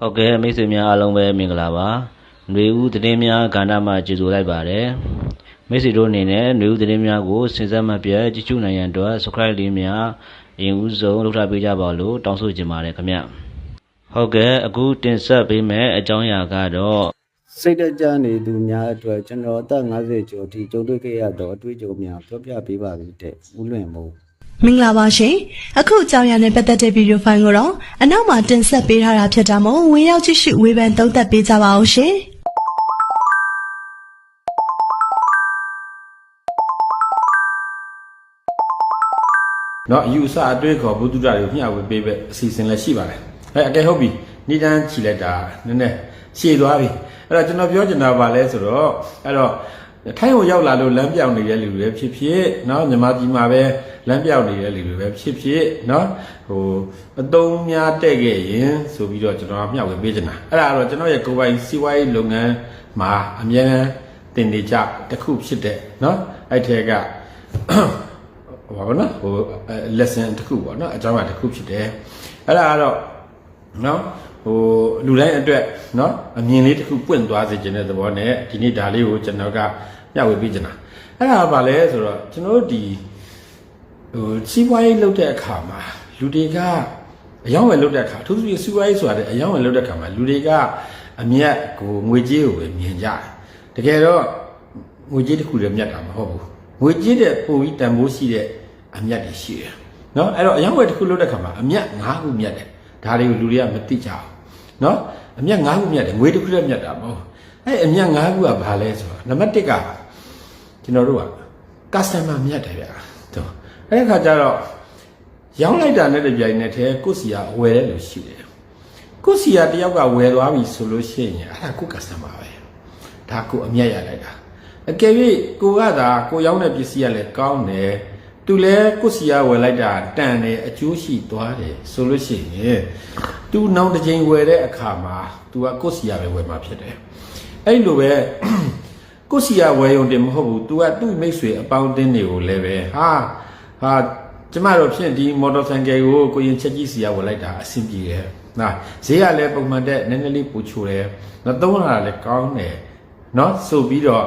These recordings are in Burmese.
ဟုတ်ကဲ့မိတ်ဆွေများအားလုံးပဲမင်္ဂလာပါຫນွေဦးသတင်းများကဏ္ဍမှာကြိုဆိုလိုက်ပါတယ်မိတ်ဆွေတို့အနေနဲ့ຫນွေဦးသတင်းများကိုစဉ်ဆက်မပြတ်ကြည့်ရှုနိုင်ရန်အတွက် subscribe လေးများအရင်ဦးဆုံးလုပ်ထားပေးကြပါလို့တောင်းဆိုချင်ပါတယ်ခင်ဗျဟုတ်ကဲ့အခုတင်ဆက်ပေးမယ့်အကြောင်းအရာကတော့ စိတ်တကြနေသူများအတွက်ကျွန်တော်အသက်50ကျော်ထိကြုံတွေ့ခဲ့ရတော့အတွေ့အကြုံများပြောပြပေးပါပြီတဲ့ဦးလွင်မို့ မင်္ဂလာပါရှင်အခုကြောင်ရနဲ့ပတ်သက်တဲ့ဗီဒီယိုဖိုင်ကိုတော့အနောက်မှာတင်ဆက်ပေးထားတာဖြစ်တာမို့ဝင်ရောက်ကြည့်ရှုဝေဖန်သုံးသပ်ပေးကြပါအောင်ရှင်နော်အယူအဆအတွေးခေါ်ဘုဒ္ဓတာတွေကိုမျှဝေပေးပဲအစီအစဉ်လည်းရှိပါတယ်အဲအကယ်ဟုတ်ပြီနေ့တိုင်းကြည်လိုက်တာနည်းနည်းရှည်သွားပြီအဲ့တော့ကျွန်တော်ပြောချင်တာပါလဲဆိုတော့အဲ့တော့ ထိုင်းကိုရောက်လာလို့လမ်းပြောင်နေတဲ့လူတွေဖြစ်ဖြစ်เนาะမြန်မာပြည်မှာပဲလမ်းပြောင်နေတဲ့လူတွေပဲဖြစ်ဖြစ်เนาะဟိုအတုံးများတဲ့ခဲ့ရင်ဆိုပြီးတော့ကျွန်တော်မျှဝေပေးချင်တာအဲ့ဒါကတော့ကျွန်တော်ရဲ့ကိုယ်ပိုင်စီးပွားရေးလုပ်ငန်းမှာအများအားတင်နေကြတစ်ခုဖြစ်တဲ့เนาะအဲ့ထဲက ဟိုပါဘောနော်ဟို lesson တစ်ခုပေါ့နော်အကြောင်းအရာတစ်ခုဖြစ်တယ်အဲ့ဒါကတော့နော်ဟိုလူတိုင်းအတွက်နော်အမြင်လေးတစ်ခုပွင့်သွားစေခြင်းတဲ့သဘောနဲ့ဒီနေ့ဒါလေးကိုကျွန်တော်က မျှဝေပေးချင်တာအဲ့ဒါကဘာလဲဆိုတော့ကျွန်တော်တို့ဒီဟိုစီးပွားရေးလုပ်တဲ့အခါမှာလူတွေကအယောင်းဝယ်လုပ်တဲ့အခါအထူးသဖြင့်စီးပွားရေးဆိုတာတဲ့အယောင်းဝယ်လုပ်တဲ့အခါမှာလူတွေကအမြတ်ကိုငွေကြေးကိုပဲမြင်ကြတယ်တကယ်တော့ငွေကြေးတစ်ခုတည်းမြတ်တာမဟုတ်ဘူးငွေကြေးတဲ့ပုံကြီးတန်ဖိုးရှိတဲ့အမြတ်တွေရှိတယ်နော်အဲ့တော့အယောင်းဝယ်တစ်ခုလုပ်တဲ့အခါမှာအမြတ်၅ခုမြတ်တယ်ဒါတွေကိုလူတွေကမသိကြဘူးနော်အမြတ်၅ခုမြတ်တယ်ငွေတစ်ခုတည်းမြတ်တာမဟုတ်အဲ့အမြတ်၅ခုကဘာလဲဆိုတော့နံပါတ်၁က ကျွန်တော်တို့က customer မြတ်တယ်ဗျာတော့အဲ့ဒီခါကျတော့ရောင်းလိုက်တာနဲ့တပြိုင်နက်တည်းကိုယ့်စီကဝယ်တဲ့လူရှိတယ်ကိုယ့်စီကတယောက်ကဝယ်သွားပြီဆိုလို့ရှိရင်အဲ့ဒါကိုယ့် customer ပဲဒါကိုအမြတ်ရလိုက်တာအကယ်၍ကိုကသာကိုရောက်တဲ့ပစ္စည်းကလည်းကောင်းတယ်သူလည်းကိုစီရဝယ်လိုက်တာတန်တယ်အကျိုးရှိသွားတယ်ဆိုလို့ရှိရင်သူနောက်တစ်ချိန်ဝယ်တဲ့အခါမှာသူကကိုစီရပဲဝယ်မှာဖြစ်တယ်အဲ့လိုပဲ ကိုစီယာဝယ်ယုံတင်မဟုတ်ဘူး तू ကသူ့မိတ်ဆွေအပေါင်းအသင်းတွေကိုလည်းပဲဟာဟာကျမတို့ဖြင့်ဒီမော်တော်ဆိုင်ကယ်ကိုကိုရင်ချက်ကြီးစီယာဝယ်လိုက်တာအဆင်ပြေတယ်နော်ဈေးကလည်းပုံမှန်တဲ့နည်းနည်းလေးပူချိုတယ်နော်သုံးလာလည်းကောင်းတယ်နော်ဆိုပြီးတော့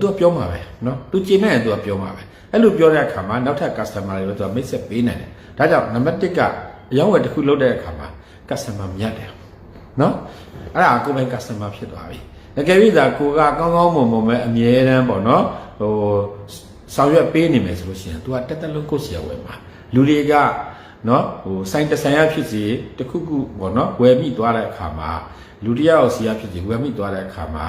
သူကပြောမှာပဲနော်သူကြည်မဲ့သူကပြောမှာပဲအဲ့လိုပြောတဲ့အခါမှာနောက်ထပ် customer တွေလည်းသူကမိတ်ဆက်ပေးနိုင်တယ်ဒါကြောင့်နံပါတ်1ကအရောင်းဝယ်တစ်ခုလုပ်တဲ့အခါမှာ customer မြတ်တယ်နော်အဲ့ဒါကိုယ်ပိုင် customer ဖြစ်သွားပြီ တကယ်၍သာကိုကကောင်းကောင်းမွန်မွန်ပဲအမြဲတမ်းပေါ့နော်ဟိုဆောင်ရွက်ပေးနေမယ်ဆိုလို့ရှိရင် तू ကတက်တက်လုံးကိုဆရာဝယ်မှာလူတွေကနော်ဟိုဆိုင်တဆိုင်ရဖြစ်စီတခုခုပေါ့နော်ဝယ်မိသွားတဲ့အခါမှာလူတယောက်ဆီရဖြစ်စီဝယ်မိသွားတဲ့အခါမှာ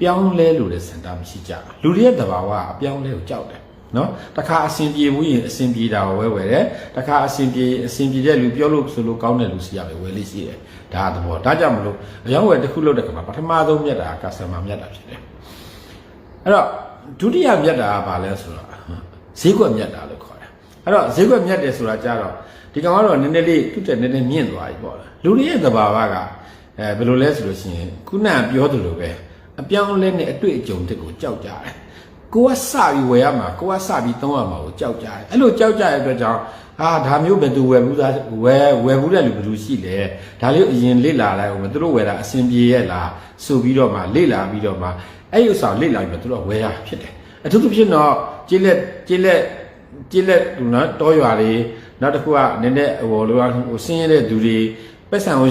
ပြောင်းလဲလို့လည်းစင်တာမရှိကြဘူးလူတွေရဲ့သဘာဝအပြောင်းလဲကိုကြောက်တယ်နော်တခါအဆင်ပြေဘူးရင်အဆင်ပြေတာကိုဝယ်ဝယ်တယ်တခါအဆင်ပြေအဆင်ပြေတဲ့လူပြောလို့ဆိုလို့ကောင်းတဲ့လူဆီရပဲဝယ်လို့ရှိတယ် ဒါသဘောဒါကြောင့်မလို့အယောင်းဝယ်တစ်ခုလုပ်တဲ့ခါမှာပထမဆုံးမြတ်တာကစတမာမြတ်တာဖြစ်တယ်အဲ့တော့ဒုတိယမြတ်တာကဘာလဲဆိုတော့ဈေးကွက်မြတ်တာလို့ခေါ်တယ်အဲ့တော့ဈေးကွက်မြတ်တယ်ဆိုတာကြတော့ဒီကောင်ကတော့နည်းနည်းလေးသူ့တက်နည်းနည်းမြင့်သွားပြီပေါ့လူတွေရဲ့သဘာဝကအဲဘယ်လိုလဲဆိုလို့ရှိရင်ခုနကပြောသလိုပဲအပြောင်းအလဲနဲ့အတွေ့အကြုံတွေကိုကြောက်ကြတယ် ကိုကစပြီးဝယ်ရမှာကိုကစပြီးသုံးရမှာကိုကြောက်ကြတယ်အဲ့လိုကြောက်ကြတဲ့အတွက်ကြောင့်အာဒါမျိုးဘယ်သူဝယ်ဘူးသားဝယ်ဝယ်ဘူးတဲ့လူဘယ်သူရှိလဲဒါလေးအရင်လေ့လာလိုက်အောင်သူတို့ဝယ်တာအဆင်ပြေရဲ့လားဆိုပြီးတော့မှလေ့လာပြီးတော့မှအဲ့ဒီဥစ္စာကိုလေ့လာပြီးတော့သူတို့ဝယ်ရဖြစ်တယ်အထူးသဖြင့်တော့ကျေးလက်ကျေးလက်ကျေးလက်နော်တောရွာတွေနောက်တစ်ခုကနည်းနည်းဟိုလိုဟိုဆင်းရဲတဲ့သူတွေပတ်စံကို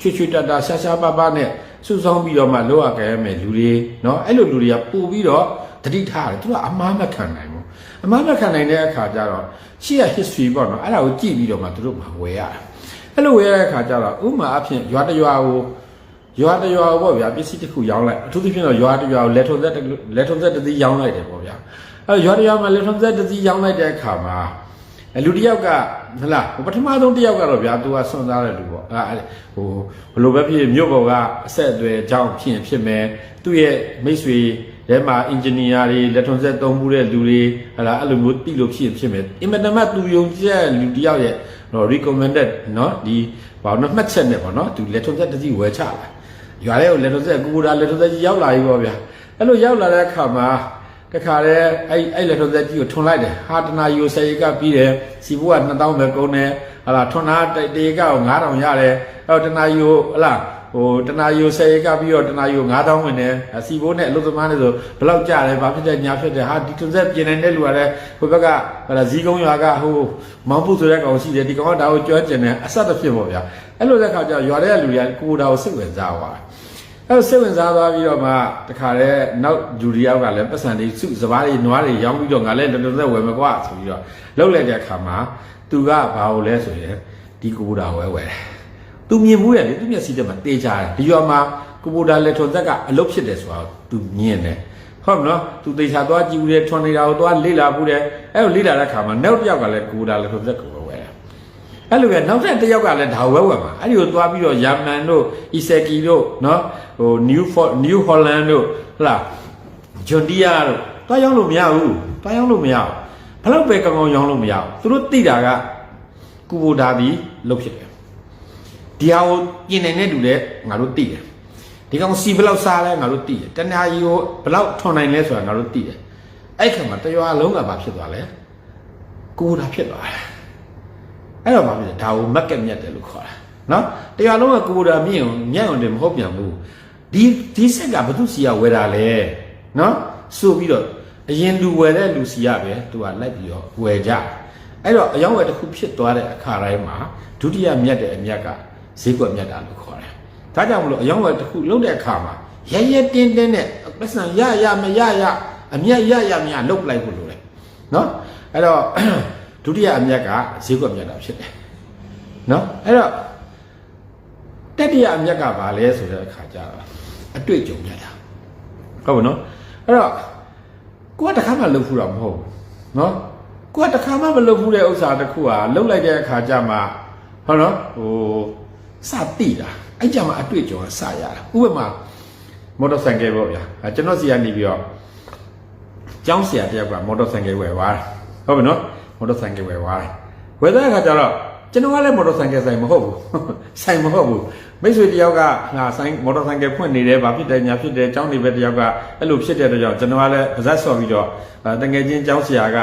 ချွတ်ချွတ်တတရှာရှာပါပါနဲ့စုဆောင်းပြီးတော့မှလောရခဲ့ရမယ်လူတွေနော်အဲ့လိုလူတွေကပို့ပြီးတော့ တတိထားတယ်သူကအမားမခံနိုင်ဘူးအမားမခံနိုင်တဲ့အခါကျတော့ရှေ့ရ history ပေါ့နော်အဲ့ဒါကိုကြည့်ပြီးတော့မှသူတို့မှဝယ်ရတယ်အဲ့လိုဝယ်ရတဲ့အခါကျတော့ဥမာအဖြစ်ရွာတရွာကိုရွာတရွာကိုပေါ့ဗျာပစ္စည်းတစ်ခုရောင်းလိုက်အထူးသဖြင့်တော့ရွာတရွာကိုလက်ထုံသက်လက်ထုံသက်တစ်စီးရောင်းလိုက်တယ်ပေါ့ဗျာအဲ့ရွာတရွာမှာလက်ထုံသက်တစ်စီးရောင်းလိုက်တဲ့အခါမှာအဲလူတစ်ယောက်ကဟလာပထမဆုံးတစ်ယောက်ကတော့ဗျာသူကဆွန်စားတဲ့လူပေါ့အဲဟိုဘယ်လိုပဲဖြစ်မြို့ပေါ်ကအဆက်အသွယ်အကြောင်းဖြစ်ရင်ဖြစ်မယ်သူ့ရဲ့မိတ်ဆွေ ထဲမှာအင်ဂျင်နီယာတွေလက်ထွန်ဆက်သုံးမှုတဲ့လူတွေဟလာအဲ့လိုမျိုးတိလို့ဖြစ်ဖြစ်မယ်အင်မတန်မှသူယုံကြည်လူတယောက်ရဲ့နော် recommended နော်ဒီဘာလို့မှတ်ချက်နဲ့ပေါ့နော်သူလက်ထွန်ဆက်တစ်စီဝယ်ချလာရွာထဲကိုလက်ထွန်ဆက်ကိုကိုဒါလက်ထွန်ဆက်ကြီးရောက်လာပြီပေါ့ဗျာအဲ့လိုရောက်လာတဲ့အခါမှာတခါတည်းအဲ့အဲ့လက်ထွန်ဆက်ကြီးကိုထွန်လိုက်တယ်ဟာတနာယူဆယ်ရကပြီးတယ်စီဘူးက2000ပဲကုန်တယ်ဟလာထွန်တာတေကကို9000ရတယ်အဲ့တော့တနာယူဟလာ ဟဟိုတနာယူဆယ်ရကပြီးတော့တနာယူ9000ဝင်တယ်အစီဘိုးနဲ့အလုပ်သမားနဲ့ဆိုဘယ်လောက်ကြတယ်ဘာဖြစ်တယ်ညာဖြစ်တယ်ဟာဒီတွန်ဆက်ပြင်နေတဲ့လူကလည်းဟိုဘက်ကဟလာဇီးကုန်းရွာကဟိုမောင်ပုဆိုတဲ့ကောင်ရှိတယ်ဒီကောင်ကဒါကိုကြွကျင်တယ်အဆက်တစ်ဖြစ်ပေါ့ဗျာအဲ့လိုတဲ့ခါကျရွာတဲ့လူတွေကကိုဒါကိုစိတ်ဝင်စားသွားတယ်အဲ့စိတ်ဝင်စားသွားပြီးတော့မှတခါတည်းနောက်ဂျူရီယောက်ကလည်းပတ်စံလေးစုစပားတွေနွားတွေရောင်းပြီးတော့ငါလည်းတော်တော်ဝယ်မကွာဆိုပြီးတော့လှုပ်လိုက်တဲ့အခါမှာသူကဘာလို့လဲဆိုရင်ဒီကိုဒါဝဲဝဲတယ် သူမြင်မှုရလေသူမျက်စိထဲမှာတေးကြတယ်ဒီရွာမှာကိုပိုဒါလက်ထွန်သက်ကအလုတ်ဖြစ်တယ်ဆိုတာသူမြင်တယ်ဟုတ်မနော်သူတေချာသွားကြည့်ဘူးတယ်ထွန်နေတာကိုသွားလေ့လာဘူးတယ်အဲ့လိုလေ့လာတဲ့ခါမှာနောက်တစ်ယောက်ကလည်းကိုပိုဒါလက်ထွန်သက်ကိုပဲဝဲတယ်အဲ့လိုပဲနောက်ထပ်တစ်ယောက်ကလည်းဒါဝဲဝဲမှာအဲ့ဒီကိုသွားပြီးတော့ယာမန်တို့အီဆက်ကီတို့နော်ဟိုနယူးနယူးဟော်လန်တို့ဟလာဂျွန်ဒီယာတို့တွားရောက်လို့မရဘူးတွားရောက်လို့မရဘူးဘယ်တော့ပဲကောင်းကောင်းရောင်းလို့မရဘူးသူတို့သိတာကကိုပိုဒါဒီလုတ်ဖြစ်တယ် ဒီဟာကိုပြင်နေတဲ့လူလည်းငါတို့သိတယ်ဒီကောင်စီဘယ်လောက်စားလဲငါတို့သိတယ်တဏှာကြီးကိုဘယ်လောက်ထွန်နိုင်လဲဆိုတာငါတို့သိတယ်အဲ့ခါမှာတရွာလုံးကဘာဖြစ်သွားလဲကိုတာဖြစ်သွားတယ်အဲ့တော့ဘာဖြစ်လဲဒါကိုမက်ကက်မြတ်တယ်လို့ခေါ်တာနော်တရွာလုံးကကိုတာမြင့်အောင်ညံ့အောင်တယ်မဟုတ်ပြန်ဘူးဒီဒီဆက်ကဘသူစီကဝယ်တာလဲနော်ဆိုပြီးတော့အရင်လူဝယ်တဲ့လူစီကပဲသူကလိုက်ပြီးတော့ဝယ်ကြအဲ့တော့အယောင်းဝယ်တစ်ခုဖြစ်သွားတဲ့အခါတိုင်းမှာဒုတိယမြတ်တဲ့အမြတ်က ဈေးကွက်မြတ်တာလို့ခေါ်တယ်။ဒါကြောင့်မလို့အယောင်းဝယ်တစ်ခုလုံးတဲ့အခါမှာရရဲတင်းတင်းနဲ့ပတ်စံရရမရရအမြတ်ရရမရလုတ်လိုက်ဖို့လိုတယ်။နော်။အဲ့တော့ဒုတိယအမြတ်ကဈေးကွက်မြတ်တာဖြစ်တယ်။နော်။အဲ့တော့တတိယအမြတ်ကဘာလဲဆိုတဲ့အခါကျတော့အတွေ့အကြုံမြတ်တာ။ဟုတ်ပါနော်။အဲ့တော့ကိုကတခါမှလုတ်ဖူးတာမဟုတ်ဘူး။နော်။ကိုကတခါမှမလုတ်ဖူးတဲ့ဥစ္စာတစ်ခုဟာလုတ်လိုက်တဲ့အခါကျမှဟုတ်နော်ဟို စတိတာအဲ့ကြမှာအတွေ့အကြုံကစရတာဥပမာမော်တော်ဆိုင်ကယ်ပေါ့ဗျာအဲကျွန်တော်စီကနေပြီးတော့ကျောင်းဆရာတယောက်ကမော်တော်ဆိုင်ကယ်ဝယ်သွားတယ်ဟုတ်ပြီနော်မော်တော်ဆိုင်ကယ်ဝယ်သွားတယ်ဝယ်တဲ့အခါကျတော့ကျွန်တော်ကလည်းမော်တော်ဆိုင်ကယ်ဆိုင်မဟုတ်ဘူးဆိုင်မဟုတ်ဘူးမိတ်ဆွေတယောက်ကငါဆိုင်မော်တော်ဆိုင်ကယ်ဖွင့်နေတယ်ဗာဖြစ်တယ်ညာဖြစ်တယ်ကျောင်းနေပဲတယောက်ကအဲ့လိုဖြစ်တဲ့အတွက်ကြောင့်ကျွန်တော်ကလည်းပါဇက်ဆော်ပြီးတော့တငယ်ချင်းကျောင်းဆရာက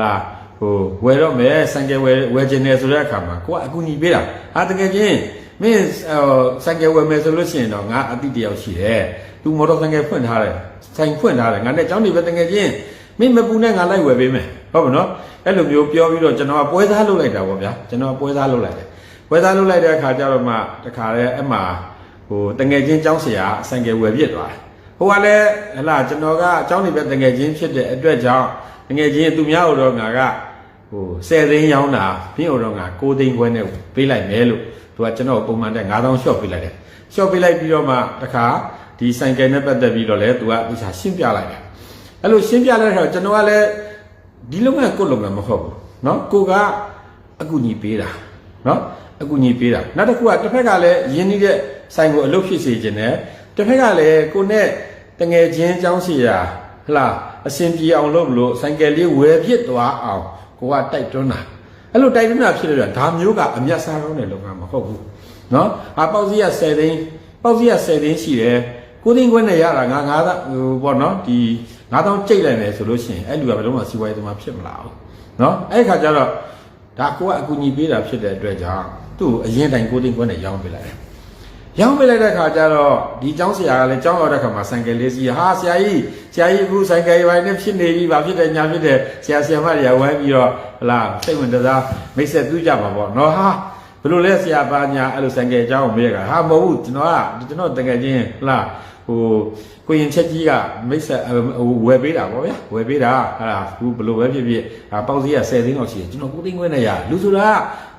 လာဟိုဝယ်တော့မယ်ဆိုင်ကယ်ဝယ်ဝယ်ခြင်းတယ်ဆိုတဲ့အခါမှာကိုကအကူညီပေးတာဟာတကယ်ချင်း မင်းဟိုဆိုင်ကယ်ဝယ်မယ်ဆိုလို့ရှိရင်တော့ငါအတိတယောက်ရှိတယ်သူမော်တော်ဆိုင်ကယ်ဖွင့်ထားတယ်ဆိုင်ဖွင့်ထားတယ်ငါနဲ့ကျောင်းနေပဲတကယ်ချင်းမင်းမပူနဲ့ငါလိုက်ဝယ်ပေးမယ်ဟုတ်ပါနော်အဲ့လိုမျိုးပြောပြီးတော့ကျွန်တော်ကပွဲစားလုပ်လိုက်တာပေါ့ဗျာကျွန်တော်ကပွဲစားလုပ်လိုက်တယ်ပွဲစားလုပ်လိုက်တဲ့အခါကျတော့မှတခါလဲအဲ့မှာဟိုတကယ်ချင်းကျောင်းဆရာဆိုင်ကယ်ဝယ်ပြစ်သွားတယ်ဟိုကလည်းဟလာကျွန်တော်ကအကျောင်းနေပဲတကယ်ချင်းဖြစ်တဲ့အတွက်ကြောင့်တကယ်ချင်းသူများတို့ငါကဟို10သိန်းရောင်းတာပြင်းအောင်တော့ငါ6သိန်းခွဲနဲ့ပေးလိုက်မယ်လို့ သူကကျွန်တော်ပုံမှန်တဲ့9000 short ပေးလိုက်တယ် short ပေးလိုက်ပြီးတော့မှတခါဒီဆိုင်ကယ်နဲ့ပတ်သက်ပြီးတော့လဲသူကသူချာရှင်းပြလိုက်တယ်အဲ့လိုရှင်းပြလိုက်တော့ကျွန်တော်ကလည်းဒီလုပ်ငန်းကိုယ့်လုပ်ငန်းမဟုတ်ဘူးเนาะကိုကအကူညီပေးတာเนาะအကူညီပေးတာနောက်တစ်ခုကတစ်ဖက်ကလည်းယင်းနေတဲ့ဆိုင်ကိုအလုပ်ဖြစ်စေခြင်းနဲ့တစ်ဖက်ကလည်းကိုနဲ့တငယ်ချင်းចောင်းစီရာဟလာအစဉ်ပြေအောင်လုပ်မလို့ဆိုင်ကယ်လေးဝယ်ဖြစ်သွားအောင် ကိုကတိုက်တွန်းတာ အဲ့လိုတိုက်ပြီးမှဖြစ်လို့ဒါမျိုးကအမျက်စားကောင်းတဲ့လုပ်ငန်းမဟုတ်ဘူးနော်ဟာပေါက်စီက10သိန်းပေါက်စီက10သိန်းရှိတယ်ကိုသိန်းခွဲနဲ့ရတာငါငါးဟိုပေါ့နော်ဒီ9000ကျိတ်လိုက်မယ်ဆိုလို့ရှိရင်အဲ့လူကဘယ်တော့မှစီးပွားရေးသမားဖြစ်မလာဘူးနော်အဲ့ခါကျတော့ဒါကိုကအကူအညီပေးတာဖြစ်တဲ့အတွက်ကြောင့်သူ့အရင်တိုင်ကိုသိန်းခွဲနဲ့ရောင်းပေးလိုက်တယ် ရောင်းပေးလိုက်တဲ့ခါကျတော့ဒီကျောင်းဆရာကလည်းကျောင်းရောက်တဲ့ခါမှာဆိုင်ကယ်လေးစီးဟာဆရာကြီးဆရာကြီးအခုဆိုင်ကယ်ပိုင်းနဲ့ဖြစ်နေပြီဘာဖြစ်တယ်ညာဖြစ်တယ်ဆရာဆရာမတွေကဝိုင်းပြီးတော့ဟလာစိတ်ဝင်စားမိတ်ဆက်ပြုကြမှာပေါ့နော်ဟာဘယ်လိုလဲဆရာပါညာအဲ့လိုဆိုင်ကယ်အကြောင်းကိုမေးရတာဟာမဟုတ်ဘူးကျွန်တော်ကကျွန်တော်တကယ်ချင်းဟလာဟိုကိုရင်ချက်ကြီးကမိတ်ဆက်ဟိုဝယ်ပေးတာပေါ့ဗျာဝယ်ပေးတာဟာဘူးဘယ်လိုပဲဖြစ်ဖြစ်ပေါက်စီးက10သိန်းလောက်ရှိတယ်ကျွန်တော်9သိန်းခွဲနဲ့ရလူဆိုတာ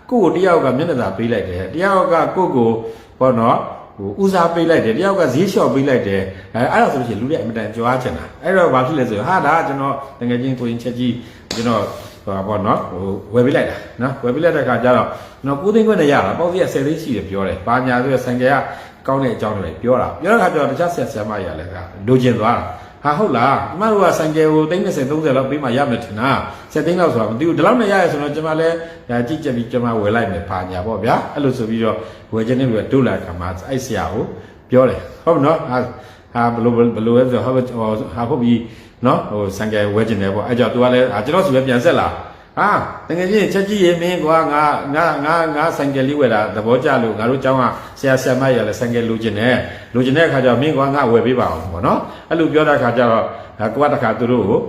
ကိုကိုတယောက်ကမျက်နှာသာပေးလိုက်တယ်တယောက်ကကိုကို ဘောနော်ဟိုဦးစားပေးလိုက်တယ်တယောက်ကဈေးလျှော့ပေးလိုက်တယ်အဲအဲ့ဒါဆိုလို့ရှိရင်လူတွေအမတန်ကြွားချင်တာအဲ့တော့ဘာဖြစ်လဲဆိုရင်ဟာဒါကကျွန်တော်တကယ်ချင်းကိုရင်ချက်ကြီးကျွန်တော်ဟိုဘောနော်ဟိုဝယ်ပေးလိုက်တာနော်ဝယ်ပေးလိုက်တဲ့အခါကျတော့ကျွန်တော်9သိန်းခွဲနဲ့ရတာပေါ့စီက10သိန်းရှိတယ်ပြောတယ်ဘာညာဆိုရဆိုင်ကယ်ကကောင်းတဲ့အကြောင်းတွေပြောတာပြောတဲ့အခါကျတော့တခြားဆက်ဆရာမကြီးကလည်းကလိုချင်သွားတာ ဟာဟုတ်လားကျမတို့ကဆိုင်ကယ်ကို30 30လောက်ပေးမှရမယ်ထင်တာ7သိန်းလောက်ဆိုတာမသိဘူးဒီလောက်နဲ့ရရဆိုတော့ကျမလည်းဒါကြည့်ချက်ပြီးကျမဝယ်လိုက်မယ်ပါညာပေါ့ဗျာအဲ့လိုဆိုပြီးတော့ဝယ်ခြင်းနဲ့ပြီးတော့ဒုလာကမှာအဲ့ဆရာကိုပြောတယ်ဟုတ်ပြီနော်ဟာဟာဘလို့ဘလို့လဲဆိုဟာဟာဟုတ်ပြီနော်ဟိုဆိုင်ကယ်ဝယ်ခြင်းတယ်ပေါ့အဲ့ကြောင့် तू ကလည်းဟာကျွန်တော်စီပဲပြန်ဆက်လာ ဟာတကယ်ချင်းချက်ကြည့်ရင်မင်းကွာငါငါငါငါဆိုင်ကယ်လေးဝယ်တာသဘောကျလို့ငါတို့ကျောင်းကဆရာဆရာမရလဲဆိုင်ကယ်လိုချင်တယ်လိုချင်တဲ့အခါကျတော့မင်းကွာငါဝယ်ပေးပါအောင်ပေါ့နော်အဲ့လိုပြောတဲ့အခါကျတော့ကွာတခါသူတို့ကို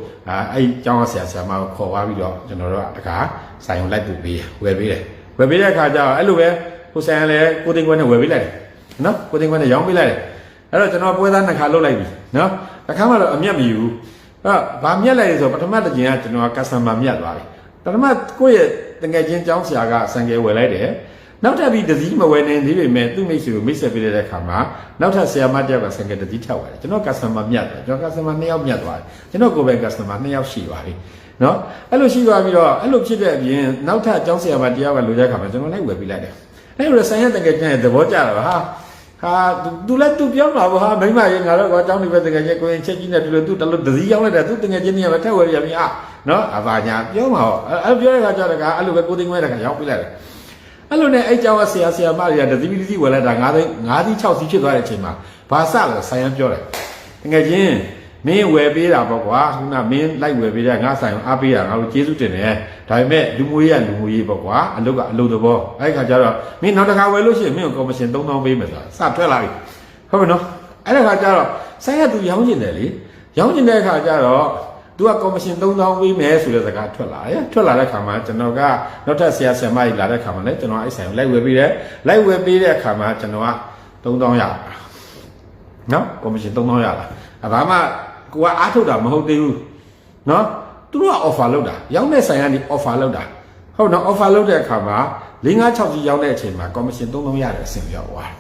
အဲ့ကျောင်းကဆရာဆရာမကိုခေါ်သွားပြီးတော့ကျွန်တော်တို့ကတခါဆိုင်ုံလိုက်ပို့ပေးဝယ်ပေးတယ်ဝယ်ပေးတဲ့အခါကျတော့အဲ့လိုပဲကိုဆိုင်ကလည်းကိုသိန်းခွန်းနဲ့ဝယ်ပေးလိုက်တယ်နော်ကိုသိန်းခွန်းနဲ့ရောင်းပေးလိုက်တယ်အဲ့တော့ကျွန်တော်ပွဲသားနှစ်ခါလုပ်လိုက်ပြီနော်တစ်ခါမှတော့အမျက်မယူဘူးအဲ့တော့ဗာမျက်လိုက်ဆိုပထမတစ်ကြိမ်ကကျွန်တော်က customer မျက်သွားတယ် ပထမကိုယ့်ရဲ့တငယ်ချင်းကျောင်းဆရာကဆန်ကယ်ဝယ်လိုက်တယ်နောက်ထပ်ပြီးတစည်းမဝယ်နိုင်သေးပေမဲ့သူ့မိတ်ဆွေကိုမိတ်ဆက်ပေးတဲ့အခါမှာနောက်ထပ်ဆရာမတစ်ယောက်ကဆန်ကယ်တစည်းထပ်ဝယ်တယ်ကျွန်တော် customer မြတ်တယ်ကျွန်တော် customer နှစ်ယောက်မြတ်သွားတယ်ကျွန်တော်ကိုယ်ပဲ customer နှစ်ယောက်ရှိသွားပြီနော်အဲ့လိုရှိသွားပြီးတော့အဲ့လိုဖြစ်တဲ့အပြင်နောက်ထပ်ကျောင်းဆရာမတစ်ယောက်ကလိုတဲ့အခါမှာကျွန်တော်လိုက်ဝယ်ပေးလိုက်တယ်အဲ့လိုဆန်ရဲ့တငယ်ချင်းရဲ့သဘောကျတာပါဟာ ဟာသူလည်းသူပြောမှာပေါ့ဟာမိမရေငါတော့ကွာတောင်းနေပဲတကယ်ချင်းကိုရင်ချက်ကြီးနဲ့တူလို့သူတလို့ဒစည်းရောက်လိုက်တယ်သူတကယ်ချင်းနေရာမှာထက်ဝယ်ရပြီအာနော်အဘာညာပြောမှာဟောအဲ့ပြောတဲ့ခါကျတော့ကအဲ့လိုပဲကိုသိန်းဝဲတဲ့ခါရောက်ပြလိုက်တယ်အဲ့လိုနဲ့အဲ့ကြောင့်ဆရာဆရာမတွေကဒစည်းဒစည်းဝယ်လိုက်တာ9သိန်း9သိန်း6စီးဖြစ်သွားတဲ့အချိန်မှာဘာစလဲဆိုင်ရန်ပြောတယ်တကယ်ချင်း မင်းဝယ်ပေးတာပေါ့ကွာခုနမင်းလိုက်ဝယ်ပေးတဲ့ငါဆိုင်အားပေးတာငါတို့ကျေးဇူးတင်တယ်ဒါပေမဲ့လူမျိုးရေးကလူမျိုးရေးပေါ့ကွာအလုပ်ကအလုပ်သဘောအဲ့ခါကျတော့မင်းနောက်တစ်ခါဝယ်လို့ရှိရင်မင်းကိုကော်မရှင်3000ပေးမယ်ဆိုတာစထွက်လာပြီဟုတ်ပြီနော်အဲ့ဒါခါကျတော့ဆိုင်ရသူရောင်းကျင်တယ်လေရောင်းကျင်တဲ့အခါကျတော့သူကကော်မရှင်3000ပေးမယ်ဆိုတဲ့စကားထွက်လာတယ်ထွက်လာတဲ့ခါမှာကျွန်တော်ကနောက်ထပ်ဆရာဆရာမကြီးလာတဲ့ခါမှာလည်းကျွန်တော်အဲ့ဆိုင်ကိုလိုက်ဝယ်ပေးတယ်လိုက်ဝယ်ပေးတဲ့အခါမှာကျွန်တော်က3000ရနော်ကော်မရှင်3000ရလာအဘာမှ ကိုကအားထုတ်တာမဟုတ်သေးဘူးနော်သူတို့က offer လုပ်တာရောင်းတဲ့ဆိုင်ကနေ offer လုပ်တာဟုတ်နော် offer လုပ်တဲ့အခါမှာ5 6ကြီးရောင်းတဲ့အချိန်မှာကော်မရှင်3000ရတဲ့အဆင့်ပြောက်သွားတယ်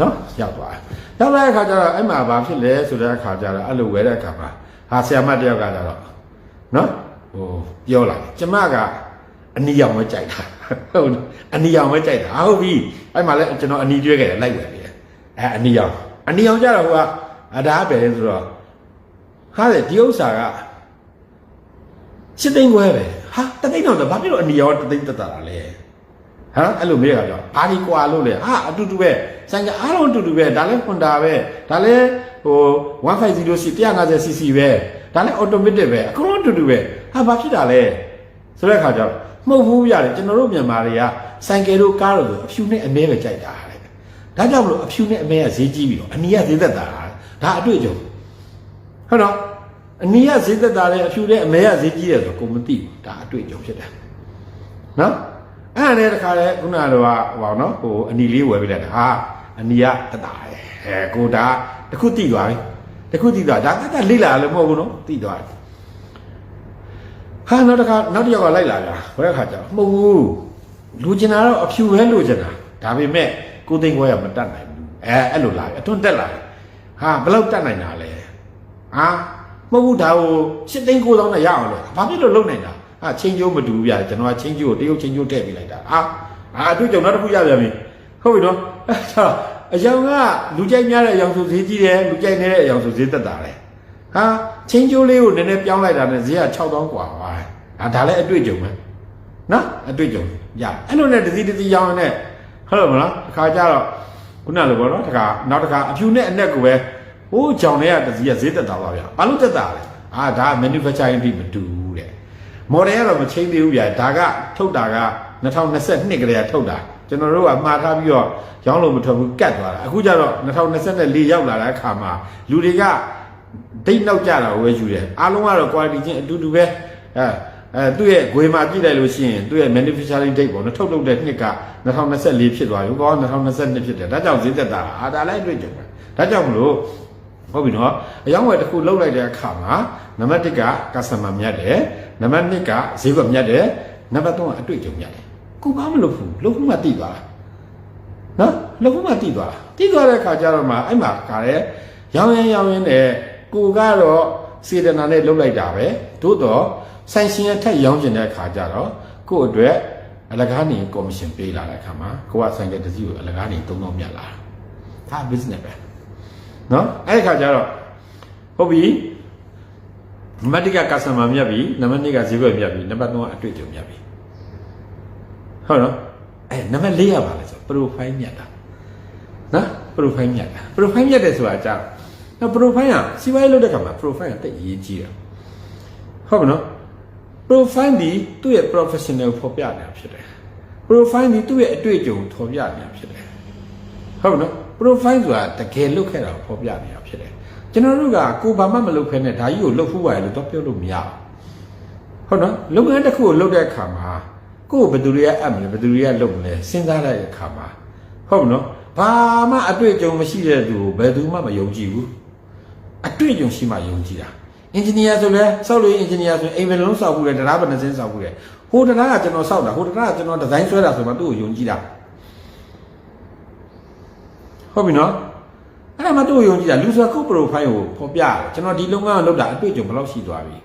နော်ရောက်သွားတယ်ရောက်တဲ့အခါကျတော့အဲ့မှာဘာဖြစ်လဲဆိုတဲ့အခါကျတော့အဲ့လိုဝယ်တဲ့အခါမှာဟာဆရာမတယောက်ကကျတော့နော်ဟိုပြောလာကျမကအနီရောင်ပဲကြိုက်တာဟုတ်အနီရောင်ပဲကြိုက်တာဟုတ်ပြီအဲ့မှာလဲကျွန်တော်အနီကျွဲခဲ့တယ်လိုက်ဝယ်ပြီအဲအနီရောင်အနီရောင်ကျတော့ဟိုကအဒါပဲလဲဆိုတော့ ဟာတဲ့ဒီဥစ္စာကရှစ်သိန်းခွဲပဲဟာတသိန်းတော့ဘာဖြစ်လို့အနီရောင်တသိန်းတက်တာလဲဟမ်အဲ့လိုမေးရကြတော့ဘာဒီကွာလို့လဲဟာအတူတူပဲဆိုင်ကအားလုံးအတူတူပဲဒါလည်းဟွန်ဒါပဲဒါလည်းဟို150 cc 150 cc ပဲဒါလည်း automatic ပဲအကုန်လုံးအတူတူပဲဟာဘာဖြစ်တာလဲဆိုတဲ့အခါကျတော့မှုတ်ဘူးရတယ်ကျွန်တော်တို့မြန်မာတွေကဆိုင်ကယ်တို့ကားတို့ဆိုအဖြူနဲ့အမဲပဲကြိုက်တာတဲ့ဒါကြောင့်မလို့အဖြူနဲ့အမဲကဈေးကြီးပြီးတော့အနီးကဈေးသက်တာဒါအတွေ့အကြုံ ဟုတ်တော့အနီးကဈေးသက်တာလေအဖြူနဲ့အမဲကဈေးကြီးတယ်ဆိုကိုမသိဘူးဒါအတွေ့အကြုံဖြစ်တယ်နော်အဲ့ဒါနဲ့တခါလေခုနကတော့ဟောနော်ဟိုအနီလေးဝယ်ပေးလိုက်တာဟာအနီကတတာပဲအဲကိုဒါတခုတိသွားပြီတခုတိသွားဒါကတလိလာလည်းမဟုတ်ဘူးနော်တိသွားတယ်ဟာနောက်တစ်ခါနောက်တစ်ယောက်ကလိုက်လာကြဘယ်တဲ့ခါကျတော့မဟုတ်ဘူးလူကျင်တာတော့အဖြူပဲလူကျင်တာဒါပေမဲ့ကိုသိန်းခွဲရမတတ်နိုင်ဘူးအဲအဲ့လိုလာအတွန်းတက်လာဟာဘယ်လောက်တတ်နိုင်တာလဲ ဟာမဟုတ်ဘူးဒါကိုရှစ်သိန်းကိုသောင်းနဲ့ရအောင်လေဘာဖြစ်လို့လုံနိုင်တာဟာချင်းကျိုးမတူဘူးဗျာကျွန်တော်ကချင်းကျိုးကိုတရုတ်ချင်းကျိုးထည့်ပေးလိုက်တာအာအာအတွေ့အကြုံနောက်တစ်ခုရပြန်ပြီဟုတ်ပြီနော်အဲ့ဒါအယောင်ကလူကြိုက်များတဲ့အယောင်ဆိုဈေးကြီးတယ်လူကြိုက်နေတဲ့အယောင်ဆိုဈေးသက်တာလေဟာချင်းကျိုးလေးကိုနည်းနည်းပြောင်းလိုက်တာနဲ့ဈေးက6000กว่าပါဟာဒါလည်းအတွေ့အကြုံပဲနော်အတွေ့အကြုံရအဲ့လိုနဲ့တစ်စီးတစ်စီးရောင်းနေဟုတ်လို့မလားတစ်ခါကျတော့ခုနလိုပေါ့နော်တစ်ခါနောက်တစ်ခါအဖြူနဲ့အနက်ကိုပဲ ဟိုးကြောင်တွေကတစ်စီးကဈေးသက်တာပါဗျာဘာလို့သက်တာလဲအာဒါ manufacturing တိမတူဘူးတဲ့မော်ဒယ်ကတော့မချင်းသေးဘူးဗျာဒါကထုတ်တာက2022ကလေးကထုတ်တာကျွန်တော်တို့ကမှားထားပြီးတော့ရောင်းလို့မထွက်ဘူးကတ်သွားတာအခုကျတော့2024ရောက်လာတဲ့အခါမှာလူတွေကဒိတ်နောက်ကြတာကိုပဲယူတယ်အားလုံးကတော့ quality ချင်းအတူတူပဲအဲအဲသူ့ရဲ့ဂွေမှာပြည့်လိုက်လို့ရှိရင်သူ့ရဲ့ manufacturing date ပေါ့နော်ထုတ်လုပ်တဲ့နှစ်က2024ဖြစ်သွားပြီကော2022ဖြစ်တယ်ဒါကြောင့်ဈေးသက်တာအာဒါလည်းအတွေ့အကြုံပဲဒါကြောင့်မလို့ ဟုတ်ပြီနော်အယောင်းဝယ်တစ်ခုလောက်လိုက်တဲ့အခါမှာနံပါတ်1က customer မြတ်တယ်နံပါတ်2ကဈေးကွက်မြတ်တယ်နံပါတ်3ကအတွေ့အကြုံမြတ်တယ်ကိုဘာမလုပ်ဘူးလုပ်ဘူးမှတိသွားတာနော်လုပ်ဘူးမှတိသွားတာတိသွားတဲ့အခါကျတော့မှအဲ့မှာခါရဲရောင်းရင်ရောင်းရင်နဲ့ကိုကတော့စေတနာနဲ့လုပ်လိုက်တာပဲသို့တော့ဆိုင်ရှင်အထက်ရောင်းကျင်တဲ့အခါကျတော့ကို့အတွက်အလကားနေကော်မရှင်ပေးလာတဲ့အခါမှာကိုကဆိုင်ကတစ်စီးကိုအလကားနေ3000မြတ်လာတာဒါ business ပဲ နော်အဲ့ဒီခါကျတော့ဟုတ်ပြီနံပါတ်1က customer မြတ်ပြီနံပါတ်2ကဈေးကွက်မြတ်ပြီနံပါတ်3ကအတွေ့အကြုံမြတ်ပြီဟုတ်နော်အဲနံပါတ်4ရပါလဲဆို profile မြတ်တာနော် profile မြတ်တာ profile မြတ်တယ်ဆိုတာကြာနော် profile ကစီးပွားရေးလုပ်တဲ့ခါမှာ profile ကတိတ်အရေးကြီးတယ်ဟုတ်ပါနော် profile ဒီသူ့ရဲ့ professional ကိုဖော်ပြနေတာဖြစ်တယ် profile ဒီသူ့ရဲ့အတွေ့အကြုံကိုဖော်ပြနေတာဖြစ်တယ်ဟုတ်နော် profile ဆိုတာတကယ်လုပ်ခဲ့တာကိုဖော်ပြနေတာဖြစ်တယ်ကျွန်တော်တို့ကကိုဘာမှမလုပ်ခဲနဲ့ဒါကြီးကိုလုပ်ဖူးပါလေလို့တော့ပြောလို့မရဘူးဟုတ်နော်လုပ်ငန်းတစ်ခုကိုလုပ်တဲ့အခါမှာကိုယ်ဘယ်သူတွေကအပ်မလဲဘယ်သူတွေကလုပ်မလဲစဉ်းစားတဲ့အခါမှာဟုတ်နော်ဘာမှအတွေ့အကြုံမရှိတဲ့သူကိုဘယ်သူမှမယုံကြည်ဘူးအတွေ့အကြုံရှိမှယုံကြည်တာအင်ဂျင်နီယာဆိုလဲစောက်လို့အင်ဂျင်နီယာဆိုရင်အိမ်မလုံးစောက်ဘူးလေတရားဗနစင်းစောက်ဘူးလေဟိုတရားကကျွန်တော်စောက်တာဟိုတရားကကျွန်တော်ဒီဇိုင်းဆွဲတာဆိုမှသူ့ကိုယုံကြည်တာ ဟုတ်ပြီနော်အဲ့ဒါမှသူ့ကိုယုံကြည်တာလူဆိုကုတ်ပရိုဖိုင်ကိုဖော်ပြတယ်ကျွန်တော်ဒီလုပ်ငန်းကိုလုပ်တာအတွေ့အကြုံဘယ်လောက်ရှိသွားပြီ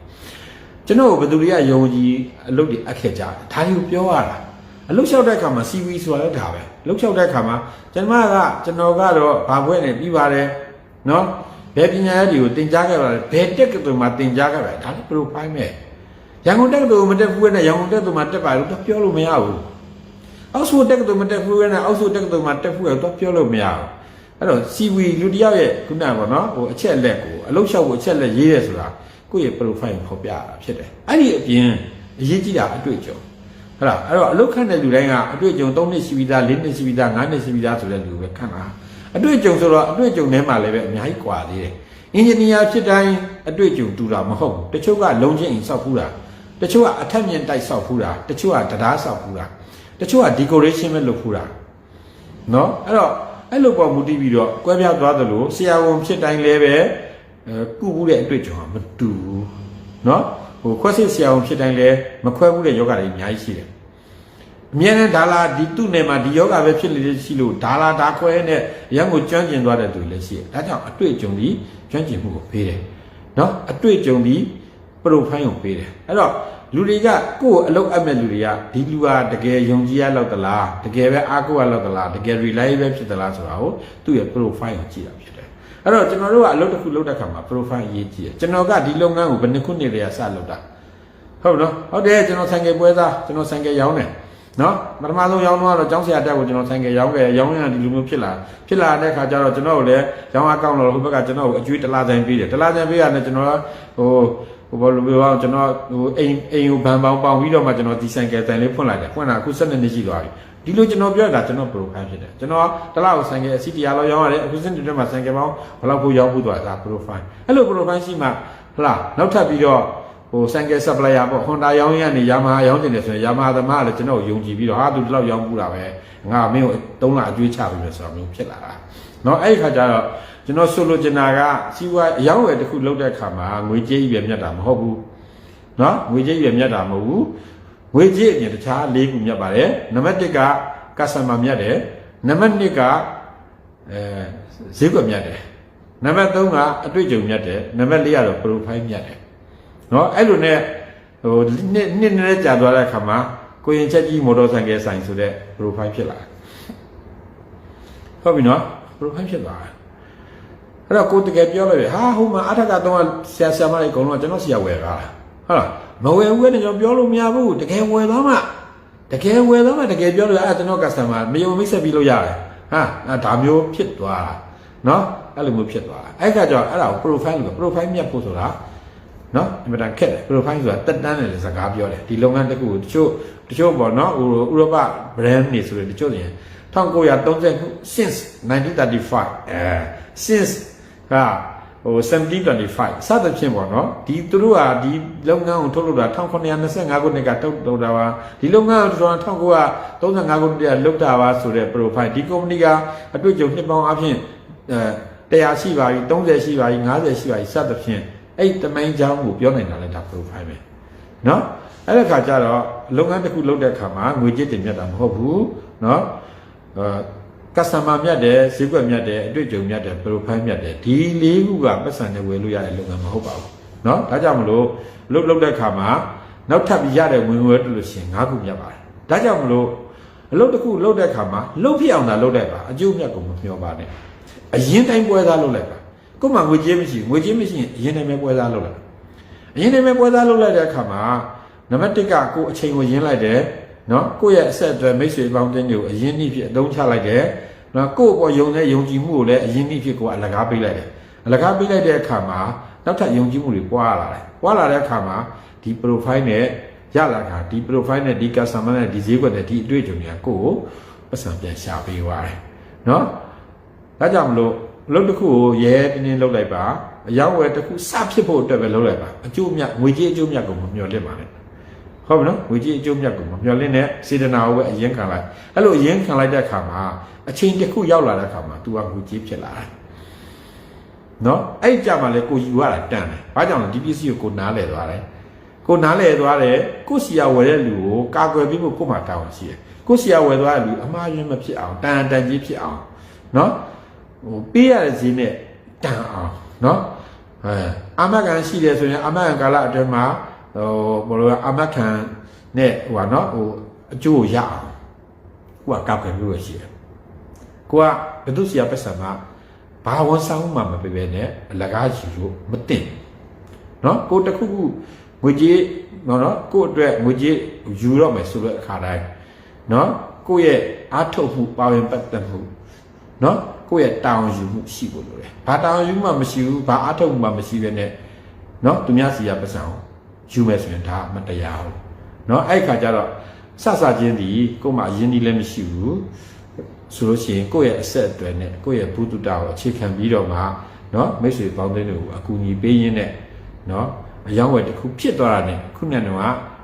ကျွန်တော်ကိုဘယ်သူတွေကယုံကြည်အလုပ်တွေအပ်ခဲ့ကြတယ်ဒါတွေကိုပြောရတာအလုပ်လျှောက်တဲ့အခါမှာ CV ဆိုတာလည်းဒါပဲအလုပ်လျှောက်တဲ့အခါမှာကျွန်မကကျွန်တော်ကတော့ဘာဘွဲ့နဲ့ပြီးပါတယ်နော်ဘယ်ပညာရေးတွေကိုတင် जा ခဲ့ပါလဲဘယ်တက်ကတူမှာတင် जा ခဲ့ပါလဲဒါလည်း profile မဲ့ရန်ကုန်တက်ကတူမတက်ဘူးနဲ့ရန်ကုန်တက်ကတူမှာတက်ပါလို့တော့ပြောလို့မရဘူးအောက်ဆိုတက်ကတူမတက်ဘူးနဲ့အောက်ဆိုတက်ကတူမှာတက်ဘူးတော့ပြောလို့မရဘူး အဲ့တော့ CV လူတစ်ယောက်ရဲ့ခုနကပေါ့နော်ဟိုအချက်အလက်ကိုအလုပ်လျှောက်ကိုအချက်အလက်ရေးရဲဆိုတာကိုယ့်ရဲ့ profile ဖော်ပြတာဖြစ်တယ်အဲ့ဒီအပြင်အရေးကြီးတာအတွေ့အကြုံဟုတ်လားအဲ့တော့အလုပ်ခန့်တဲ့လူတိုင်းကအတွေ့အကြုံ3နှစ်ရှိပြီးသား4နှစ်ရှိပြီးသား5နှစ်ရှိပြီးသားဆိုတဲ့လူပဲခန့်တာအတွေ့အကြုံဆိုတော့အတွေ့အကြုံထဲမှာလည်းပဲအများကြီးကွာသေးတယ်အင်ဂျင်နီယာဖြစ်တိုင်းအတွေ့အကြုံတူတာမဟုတ်ဘူးတချို့ကလုံချင်းအိမ်ဆောက်ဖူးတာတချို့ကအထက်မြင့်တိုက်ဆောက်ဖူးတာတချို့ကတရားဆောက်ဖူးတာတချို့က decoration ပဲလုပ်ဖူးတာနော်အဲ့တော့ အဲ့လိုပေါ်မူတည်ပြီးတော့ကွဲပြားသွားသလိုဆရာဝန်ဖြစ်တိုင်းလည်းပဲအဲကုဘူးတဲ့အတွေ့အကြုံကမတူဘူးနော်ဟိုခွဲစစ်ဆရာဝန်ဖြစ်တိုင်းလည်းမခွဲဘူးတဲ့ယောဂတွေအများကြီးရှိတယ်အမြဲတမ်းဒါလာဒီသူ့နယ်မှာဒီယောဂပဲဖြစ်နေလို့ရှိလို့ဒါလာဒါခွဲနဲ့ရန်ကိုကျွမ်းကျင်သွားတဲ့သူလည်းရှိတယ်။ဒါကြောင့်အတွေ့အကြုံဒီကျွမ်းကျင်မှုကိုပေးတယ်။နော်အတွေ့အကြုံဒီပရိုဖိုင်းကိုပေးတယ်။အဲ့တော့ လူတွေကကိုယ့်ကိုအလုပ်အပ်မဲ့လူတွေကဒီလူဟာတကယ်ယုံကြည်ရလောက်သလားတကယ်ပဲအားကိုးရလောက်သလားတကယ် reliable ဖြစ်သလားဆိုတာကိုသူ့ရဲ့ profile ကိုကြည့်တာဖြစ်တယ်။အဲ့တော့ကျွန်တော်တို့ကအလုပ်တစ်ခုလုပ်တဲ့အခါမှာ profile အရေးကြီးတယ်။ကျွန်တော်ကဒီလုပ်ငန်းကိုဘယ်နှစ်ခုနှစ်တည်းကစလုပ်တာ။ဟုတ်နော်ဟုတ်တယ်ကျွန်တော်ဆိုင်ကယ်ပွဲသားကျွန်တော်ဆိုင်ကယ်ရောင်းတယ်နော်ပထမဆုံးရောင်းတော့တော့ကျောင်းဆရာတက်ကိုကျွန်တော်ဆိုင်ကယ်ရောင်းခဲ့ရောင်းရင်ဒီလိုမျိုးဖြစ်လာဖြစ်လာတဲ့ခါကျတော့ကျွန်တော်ကိုလည်းရောင်းအကောင့်တော့ဟိုဘက်ကကျွန်တော်ကိုအကျွေးတစ်လားဆိုင်ပေးတယ်တစ်လားဆိုင်ပေးရတယ်ကျွန်တော်ဟို ဟိုဘာလို့ပြောအောင်ကျွန်တော်ဟိုအိမ်အိမ်ကိုဗန်ပေါင်းပေါင်းပြီးတော့မှကျွန်တော်ဒီဆိုင်ကယ်တိုင်လေးဖွင့်လိုက်တယ်ဖွင့်တာအခု7နှစ်ရှိသွားပြီဒီလိုကျွန်တော်ပြောတာကျွန်တော် profile ဖြစ်တယ်ကျွန်တော်တစ်လားကိုဆိုင်ကယ်အစီတရားလောက်ရောင်းရတယ်အခုစနေနေ့မှာဆိုင်ကယ်ပေါင်းဘယ်လောက်ကိုရောင်းဖို့သွားတာ profile အဲ့လို profile ရှိမှဟလားနောက်ထပ်ပြီးတော့ ဟိုဆိုင်ကယ် supplier ပေါ့ Honda ရောင်းရနေ Yamaha ရောင်းနေတယ်ဆိုရင် Yamaha သမားကလည်းကျွန်တော်ကိုယုံကြည်ပြီးတော့ဟာသူဒီလောက်ရောင်းပူတာပဲငါမင်းကိုသုံးလအကျွေးချပြီးမယ်ဆိုတော့မျိုးဖြစ်လာတာเนาะအဲ့ဒီခါကျတော့ ကျွန်တော်ဆိုလိုချင်တာကစီးပွားအယောင်းဝယ်တစ်ခုလုပ်တဲ့အခါမှာငွေကြေးကြီးပဲမြတ်တာမဟုတ်ဘူးเนาะငွေကြေးကြီးပဲမြတ်တာမဟုတ်ဘူးငွေကြေးအပြင်တခြား၄ခုမြတ်ပါတယ်နံပါတ်1က customer မြတ်တယ်နံပါတ်2ကအဲဈေးကွက်မြတ်တယ်နံပါတ်3ကအတွေ့အကြုံမြတ်တယ်နံပါတ်4ကတော့ profile မြတ်တယ် နော်အဲ့လိုနဲ့ဟိုနှစ်နှစ်နဲ့ကြာသွားတဲ့အခါမှာကိုရင်ချက်ကြီးမော်တော်ဆိုင်ကယ်ဆိုင်ဆိုတဲ့ profile ဖြစ်လာဟုတ်ပြီနော် profile ဖြစ်လာ အဲ့တော့ကိုတကယ်ပြောလိုက်ပြီဟာဟိုမှာအထက်ကတော့ဆရာဆရာမတွေအကုန်လုံးကျွန်တော်ဆရာဝယ်ကားဟုတ်လားမဝယ်ဘူးတဲ့ကျွန်တော်ပြောလို့မရဘူးတကယ်ဝယ်သွားမှတကယ်ဝယ်သွားမှတကယ်ပြောလို့အဲ့ကျွန်တော် customer မယုံမိတ်ဆက်ပြီးလို့ရတယ်ဟာအဲ့ဒါမျိုးဖြစ်သွားတာနော်အဲ့လိုမျိုးဖြစ်သွားတာအဲ့ခါကျတော့အဲ့ဒါကို profile လို့ profile မြတ်ဖို့ဆိုတာနော်အင်မတန်ခက်တယ် profile ဆိုတာတက်တန်းတယ်လေစကားပြောတယ်ဒီလုပ်ငန်းတစ်ခုကိုတချို့တချို့ပေါ့နော်ဥရောဥရောပ brand နေဆိုရင်တချို့ဆိုရင်1930ခု since 1935အဲ since ကဟို1725စသဖြင့်ပေါ့နော်ဒီသူတို့ဟာဒီလုပ်ငန်းကိုထုတ်လုပ်တာ1925ခုနှစ်ကထုတ်လုပ်တာပါဒီလုပ်ငန်းကိုတော်တော်1935ခုနှစ်ကလုပ်တာပါဆိုတဲ့ profile ဒီ company ကအတွေ့အကြုံနှစ်ပေါင်းအပြင်အဲ100ရှိပါပြီ30ရှိပါပြီ50ရှိပါပြီစသဖြင့်အဲ့တမိန်ချောင်းကိုပြောနိုင်တာလဲဒါ profile ပဲနော်အဲ့ဒီခါကျတော့လုပ်ငန်းတစ်ခုလုပ်တဲ့အခါမှာငွေကြေးတင်ပြတာမဟုတ်ဘူးနော်အဲ customer မြတ်တယ်ဈေးကွက်မြတ်တယ်အတွေ့အကြုံမြတ်တယ် profile မြတ်တယ်ဒီလေးခုကပတ်စံနဲ့ဝယ်လို့ရတဲ့လုပ်ငန်းမဟုတ်ပါဘူးเนาะဒါကြောင့်မလို့လုပ်လုပ်တဲ့အခါမှာနောက်ထပ်ပြီးရတဲ့ဝင်ငွေတူလို့ရှိရင်၅ခုမြတ်ပါတယ်ဒါကြောင့်မလို့အလုပ်တစ်ခုလုပ်တဲ့အခါမှာလုပ်ဖြစ်အောင်သာလုပ်လိုက်ပါအကျိုးမြတ်ကိုမမျှော်ပါနဲ့အရင်တိုင်းပွဲသားလုပ်လိုက်ပါ ကို့မှာငွေကြေးမရှိဘူးငွေကြေးမရှိရင်အရင်တိုင်းပဲပွဲသားလုပ်လိုက်အရင်တိုင်းပဲပွဲသားလုပ်လိုက်တဲ့အခါမှာနံပါတ်1ကကိုယ်အချိန်ကိုရင်းလိုက်တယ် နော်ကိုယ့်ရဲ့အဆက်အသွယ်မိတ်ဆွေပေါင်းတင်းတွေကိုအရင်နှိဖြစ်အသုံးချလိုက်တယ်နော်ကိုယ့်အပေါ်ယုံတဲ့ယုံကြည်မှုကိုလည်းအရင်နှိဖြစ်ကိုအလကားပေးလိုက်တယ်အလကားပေးလိုက်တဲ့အခါမှာနောက်ထပ်ယုံကြည်မှုတွေပွားလာတယ်ပွားလာတဲ့အခါမှာဒီ profile နဲ့ရလာတာဒီ profile နဲ့ဒီ customer နဲ့ဒီဈေးကွက်နဲ့ဒီအတွေ့အကြုံတွေကကိုယ့်ကိုပတ်စံပြန်ရှာပေးသွားတယ်နော်ဒါကြောင့်မလို့အလုပ်တစ်ခုကိုရဲတင်းတင်းလုပ်လိုက်ပါအရောက်ဝယ်တစ်ခုစဖြစ်ဖို့အတွက်ပဲလုပ်လိုက်ပါအကျိုးမြတ်ငွေကြေးအကျိုးမြတ်ကိုမမျှော်လင့်ပါနဲ့ ဟုတ်ပြီနော်ငွေကြေးအကျိုးမြတ်ကိုမမျှော်လင့်နဲ့စေတနာကိုပဲအရင်ခံလိုက်အဲ့လိုအရင်ခံလိုက်တဲ့အခါမှာအချိန်တစ်ခုရောက်လာတဲ့အခါမှာ तू ကငွေကြေးဖြစ်လာတယ်နော်အဲ့ကြမှာလေကိုယူရတာတန်တယ်ဘာကြောင့်လဲဒီပစ္စည်းကိုကိုနားလဲသွားတယ်ကိုနားလဲသွားတယ်ကိုစီယာဝယ်တဲ့လူကိုကာကွယ်ပြီးဖို့ကိုမှတောင်းရှိတယ်ကိုစီယာဝယ်သွားတဲ့လူအမှားယွင်းမဖြစ်အောင်တန်တန်ကြီးဖြစ်အောင်နော်ဟိုပေးရတဲ့ဈေးနဲ့တန်အောင်နော်အဲအမကန်ရှိတယ်ဆိုရင်အမကန်ကာလအတွင်းမှာ ဟိုဘယ်လိုလဲအမကန်နဲ့ဟိုကနော်ဟိုအကျိုးကိုရအောင်ကိုကကောက်ကွယ်ပြီးရရှိတယ်ကိုကဘယ်သူစီယာပတ်စံမှာဘာဝန်ဆောင်မှမပေးဘဲနဲ့အလကားယူလို့မတင်နော်ကိုတစ်ခုခုငွေကြေးနော်နော်ကိုအတွက်ငွေကြေးယူတော့မယ်ဆိုတဲ့အခါတိုင်းနော်ကိုရဲ့အားထုတ်မှုပါဝင်ပတ်သက်မှုနော်ကိုယ့်ရဲ့တာဝန်ယူမှုရှိဖို့လိုတယ်။ဘာတာဝန်ယူမှမရှိဘူး။ဘာအားထုတ်မှုမှမရှိဘဲနဲ့နော်သူများစီရပတ်စံအောင် ယူမယ်ဆိုရင်ဒါမတရားဘူး။နော်အဲ့ခါကျတော့စစချင်းဒီကို့မှာအရင်ဒီလည်းမရှိဘူး။ဆိုလို့ရှိရင်ကိုယ့်ရဲ့အဆက်အသွယ်နဲ့ကိုယ့်ရဲ့ဘုဒ္ဓတာကိုအခြေခံပြီးတော့မှနော်မိတ်ဆွေပေါင်းသိန်းတွေကိုအကူအညီပေးရင်းနဲ့နော်အယောင်းဝယ်တစ်ခုဖြစ်သွားတာနဲ့ခုနက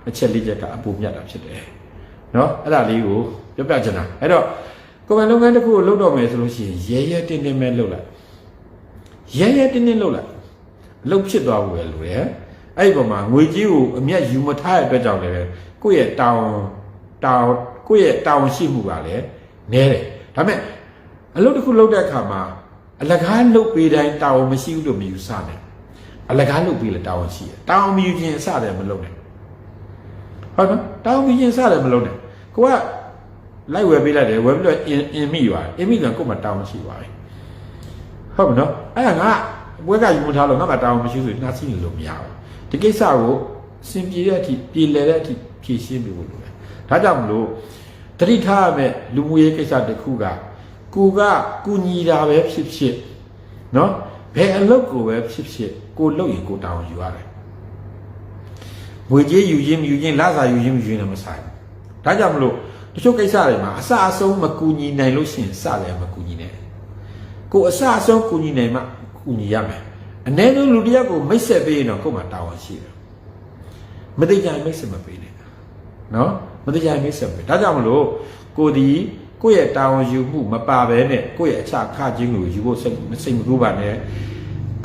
အချက်လေးချက်ကအပူမြတ်တာဖြစ်တယ်။နော်အဲ့ဒါလေးကိုပြောပြချင်တာ။အဲ့တော့ကိုယ်ပိုင်လုပ်ငန်းတစ်ခုကိုလုပ်တော့မယ်ဆိုလို့ရှိရင်ရဲရဲတင်းတင်းပဲလုပ်လိုက်ရဲရဲတင်းတင်းလုပ်လိုက်အလုပ်ဖြစ်သွားဖို့ပဲလိုတယ် အဲ့ဒီပုံမှာငွေကြီးကိုအမျက်ယူမထားတဲ့အတွက်ကြောင့်လည်းကိုယ့်ရဲ့တောင်းတောင်းကိုယ့်ရဲ့တောင်းရှိမှုကလည်းနည်းတယ်ဒါပေမဲ့အလုပ်တစ်ခုလုပ်တဲ့အခါမှာအလကားလုပ်ပေးတိုင်းတောင်းမရှိဘူးလို့မယူဆနဲ့အလကားလုပ်ပေးလဲတောင်းရှိတယ်တောင်းမယူခြင်းအစတယ်မလုပ်နဲ့ဟုတ်နော်တောင်းမယူခြင်းအစတယ်မလုပ်နဲ့ကိုကလိုက်ဝယ်ပေးလိုက်တယ်ဝယ်ပြီးတော့အင်အင်မိသွားတယ်အင်မိကကို့မှာတောင်းရှိသွားပြီဟုတ်ပြီနော်အဲ့ဒါငါဘွဲကယူမထားလို့ငါမှတောင်းမရှိဆိုရင်နှာစီးနေလို့မရဘူး ဒီကိစ္စကိုစင်ပြေတဲ့အထိပြေလည်တဲ့အထိဖြည့်ရှင်းပေးဖို့လိုတယ်ဒါကြောင့်မလို့တတိထားရမယ့်လူမှုရေးကိစ္စတစ်ခုကကိုကကူညီတာပဲဖြစ်ဖြစ်နော်ဘယ်အလုပ်ကိုပဲဖြစ်ဖြစ်ကိုလုပ်ရင်ကိုတောင်းယူရတယ်ငွေကြေးယူခြင်းမယူခြင်းလစာယူခြင်းမယူခြင်းလည်းမဆိုင်ဘူးဒါကြောင့်မလို့တချို့ကိစ္စတွေမှာအစအဆုံးမကူညီနိုင်လို့ရှိရင်စတယ်မကူညီနဲ့ကိုအစအဆုံးကူညီနိုင်မှကူညီရမယ် အ ਨੇ ဆုံးလူတစ်ယောက်ကိုမိတ်ဆက်ပေးရင်တော့ကိုယ်မှာတာဝန်ရှိတယ်မတိကျမိတ်ဆက်မပေးနဲ့နော်မတိကျမိတ်ဆက်ပေးဒါကြောင့်မလို့ကိုဒီကိုယ့်ရဲ့တာဝန်ယူမှုမပါဘဲနဲ့ကိုယ့်ရဲ့အခြားအခချင်းကိုယူဖို့စိတ်စိတ်မကူးပါနဲ့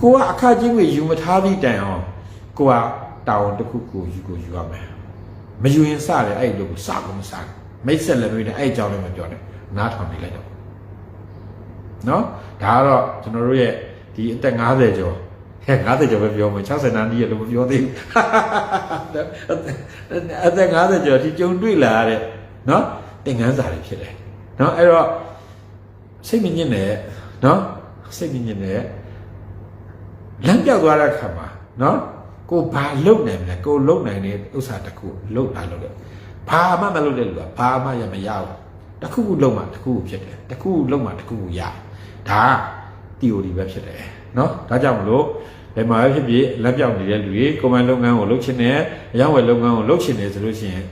ကိုကအခချင်းကိုယူမထားပြီးတိုင်အောင်ကိုကတာဝန်တစ်ခုကိုယူကိုယူရမယ်မယူရင်စတယ်အဲ့လိုကိုစကုန်မစဘူးမိတ်ဆက်လည်းမပြီးနဲ့အဲ့အကြောင်းလည်းမပြောနဲ့နားထောင်နေလိုက်တော့နော်ဒါကတော့ကျွန်တော်တို့ရဲ့ဒီအသက်50ကျော် ဟဲ့50ကျော်ပဲပြောမယ်60နာနီးရလို့မပြောသေးဘူးအသက်50ကျော်ဒီကြုံတွေ့လာရတဲ့နော်သင်ခန်းစာတွေဖြစ်တယ်နော်အဲ့တော့စိတ်မညစ်နဲ့နော်စိတ်မညစ်နဲ့လမ်းပြောက်သွားတဲ့ခါမှာနော်ကိုဘာလုံနိုင်မလဲကိုလုံနိုင်တဲ့ဥစ္စာတစ်ခုလုံတာလို့လေဘာမှမလုပ်တဲ့လူကဘာမှရမရဘူးတခုခုလုံးမှတခုခုဖြစ်တယ်တခုခုလုံးမှတခုခုရဒါက theory ပဲဖြစ်တယ်เนาะဒါကြောင့်မလို့ ဘယ်မှာပဲဖြစ်ဖြစ်လက်ပြောက်နေတဲ့လူတွေကွန်မန်လုပ်ငန်းကိုလုပ်ချင်တယ်အရောက်ဝယ်လုပ်ငန်းကိုလုပ်ချင်တယ်ဆိုလို့ရှိရင်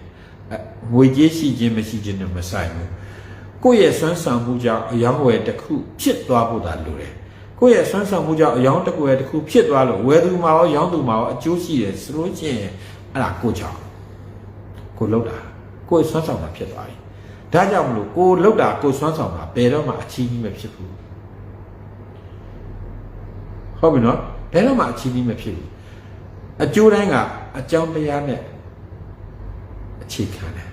ငွေကြေးရှိခြင်းမရှိခြင်းနဲ့မဆိုင်ဘူးကိုယ့်ရဲ့စွမ်းဆောင်မှုကြောင့်အယောင်းဝယ်တစ်ခုဖြစ်သွားဖို့သာလိုတယ်ကိုယ့်ရဲ့စွမ်းဆောင်မှုကြောင့်အယောင်းတစ်ခုဝယ်တစ်ခုဖြစ်သွားလို့ဝယ်သူမှာရောရောင်းသူမှာရောအကျိုးရှိတယ်ဆိုလို့ရှိရင်အဲ့ဒါကိုကြောင့်ကိုလောက်တာကိုယ်စွမ်းဆောင်တာဖြစ်သွားပြီဒါကြောင့်မလို့ကိုလောက်တာကိုစွမ်းဆောင်တာဘယ်တော့မှအချီးကြီးမဖြစ်ဘူးဟုတ်ပြီနော် ဘယ်တော့မှအချီးကြီးမဖြစ်ဘူးအကျိုးတိုင်းကအကြောင်းတရားနဲ့အခြေခံတယ်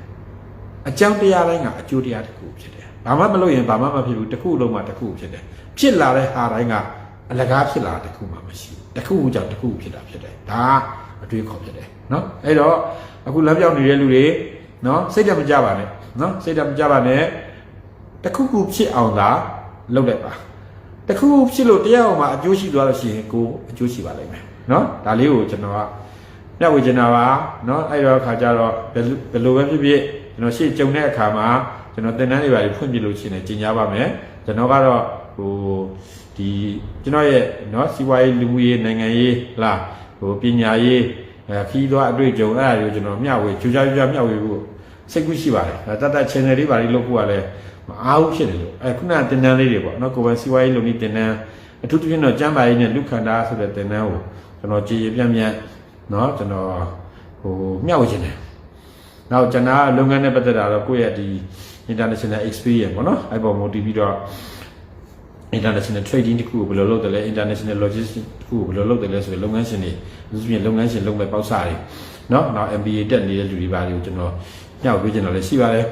အကြောင်းတရားတိုင်းကအကျိုးတရားတစ်ခုဖြစ်တယ်ဘာမှမလုပ်ရင်ဘာမှမဖြစ်ဘူးတစ်ခုလုံးမှတစ်ခုဖြစ်တယ်ဖြစ်လာတဲ့ဟာတိုင်းကအလကားဖြစ်လာတစ်ခုမှမရှိဘူးတစ်ခုကြောင့်တစ်ခုဖြစ်တာဖြစ်တယ်ဒါအတွေးခေါ်ဖြစ်တယ်နော်အဲ့တော့အခုလမ်းပြောင်းနေတဲ့လူတွေနော်စိတ်တမကြပါနဲ့နော်စိတ်တမကြပါနဲ့တခုခုဖြစ်အောင်သာလုပ်လိုက်ပါ တခုဖြစ်လို့တရားအောင်မှာအကျိုးရှိသွားလို့ရှိရင်ကိုအကျိုးရှိပါလိမ့်မယ်နော်ဒါလေးကိုကျွန်တော်ကမျှဝေချင်တာပါနော်အဲ့တော့ခါကြတော့ဘယ်လိုပဲဖြစ်ဖြစ်ကျွန်တော်ရှေ့ကြုံတဲ့အခါမှာကျွန်တော်သင်တန်းတွေပါဖွင့်ပြလို့ရှိရင်ကြီးညာပါမယ်ကျွန်တော်ကတော့ဟိုဒီကျွန်တော်ရဲ့နော်စီးပွားရေးလူရေးနိုင်ငံရေးလားဟိုပညာရေးအခီးသွားအတွေ့အကြုံအဲ့ဒါတွေကိုကျွန်တော်မျှဝေကြိုးစားကြိုးစားမျှဝေဖို့စိတ်ကူးရှိပါတယ်တတ်တတ် channel လေးပါလေးလုပ်ဖို့ကလည်း မအားဘူးဖြစ်တယ်လို့အဲခုနကတင်တန်းလေးတွေပေါ့နော်ကိုယ်ပိုင်စီးပွားရေးလုပ်နေတင်တန်းအထူးသဖြင့်တော့ကျမ်းပါရေးနဲ့လူခန္ဓာဆိုတဲ့တင်တန်းကိုကျွန်တော်ကြည်ရပြန့်ပြန့်နော်ကျွန်တော်ဟိုမျှဝေခြင်းတယ်နောက်ကျွန်တော်လုပ်ငန်းနဲ့ပတ်သက်တာတော့ကိုယ့်ရဲ့ဒီ international experience ပေါ့နော်အဲ့ပေါ်မူတည်ပြီးတော့ international trading တခုကိုဘယ်လိုလုပ်တယ်လဲ international logistics တခုကိုဘယ်လိုလုပ်တယ်လဲဆိုရင်လုပ်ငန်းရှင်တွေအထူးသဖြင့်လုပ်ငန်းရှင်လုပ်မဲ့ပေါက်စားတွေเนาะနောက် MBA တက်နေတဲ့လူတွေပါတွေကိုကျွန်တော်ညှောက်ပေးချင်တော့လည်းရှိပါတယ်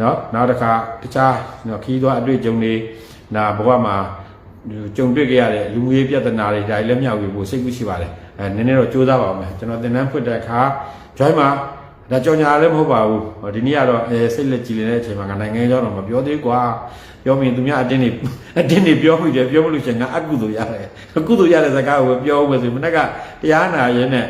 နော်နောက်တစ်ခါတခြားနော်ခီးသွားအတွေ့အကြုံတွေနာဘဝမှာကြုံတွေ့ကြရတဲ့လူမှုရေးပြဿနာတွေဒါတွေလက်မြောက်ပြီးပိုစိတ်ကူးရှိပါတယ်အဲနည်းနည်းတော့စူးစမ်းပါဦးမယ်ကျွန်တော်သင်တန်းဖွင့်တဲ့အခါ join မှာဒါကြောင်ညာလည်းမဟုတ်ပါဘူးဒီနေ့ကတော့အဲစိတ်လက်ကြည်လင်တဲ့အချိန်မှာငါနိုင်ငံကြောင်းတော့မပြောသေးကွာပြောမင်းသူများအတင်းနေအတင်းနေပြောမှုတယ်ပြောမလို့ရှင်ငါအကုသို့ရတယ်အကုသို့ရတဲ့စကားကိုပြောဦးမယ်ဆိုမနေ့ကတရားနာရင်းနဲ့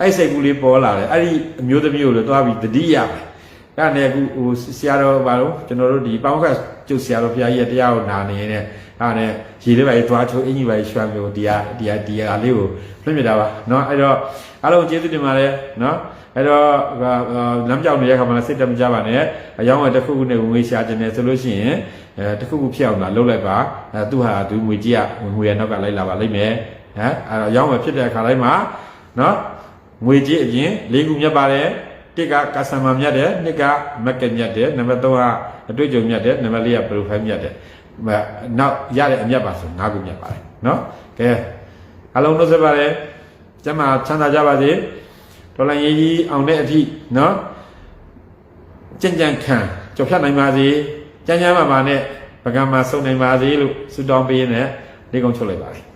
အဲ့စိတ်ကူးလေးပေါ်လာတယ်အဲ့ဒီအမျိုးသမီးကိုလည်းတွားပြီးတတိယပဲ ဒါနဲ့အခုဟိုဆရာတော်ဘာလို့ကျွန်တော်တို့ဒီပေါင်းခတ်ကျုပ်ဆရာတော်ဘုရားကြီးရဲ့တရားကိုနာနေနေအဲ့ဒါနဲ့ရေလေးပါကြီးတွားချိုးအင်ကြီးပါကြီးရွှမ်းမျိုးတရားတရားတရားလေးကိုလွှင့်ပြတာပါเนาะအဲ့တော့အားလုံးကျေးဇူးတင်ပါတယ်เนาะ အဲ့တော့လမ်းပြောင်းနေတဲ့ခါမှာစိတ်တမကြပါနဲ့အယောင်းဝယ်တစ်ခုခုနဲ့ဝင်ငွေရှာခြင်းနဲ့ဆိုလို့ရှိရင်အဲတစ်ခုခုဖြစ်အောင်လာလှုပ်လိုက်ပါအဲသူဟာသူငွေကြီးကဝင်ငွေရနောက်ကလိုက်လာပါလိမ့်မယ်ဟမ်အဲတော့အယောင်းဝယ်ဖြစ်တဲ့အခါတိုင်းမှာနော်ငွေကြီးအပြင်၄ခုမြတ်ပါတယ် တစ်ကကဆမမြတ်တယ်နှစ်ကမက်ကမြတ်တယ်နံပါတ်3ကအတွေ့အကြုံမြတ်တယ်နံပါတ်4က profile မြတ်တယ်နောက်ရတဲ့အမြတ်ပါဆို၅ခုမြတ်ပါတယ်နော်ကဲအလုံးလို့ဆက်ပါတယ်ကျမချမ်းသာကြပါစေတော်လိုင်းရေးကြီးအောင်တဲ့အထိနော်ကြံ့ကြံ့ခံကြော်ဖြတ်နိုင်ပါစေကြမ်းကြမ်းပါပါနဲ့ပကံမှာစုံနိုင်ပါစေလို့ဆုတောင်းပေးရင်းနဲ့လေးကုန်းချုပ်လိုက်ပါတယ်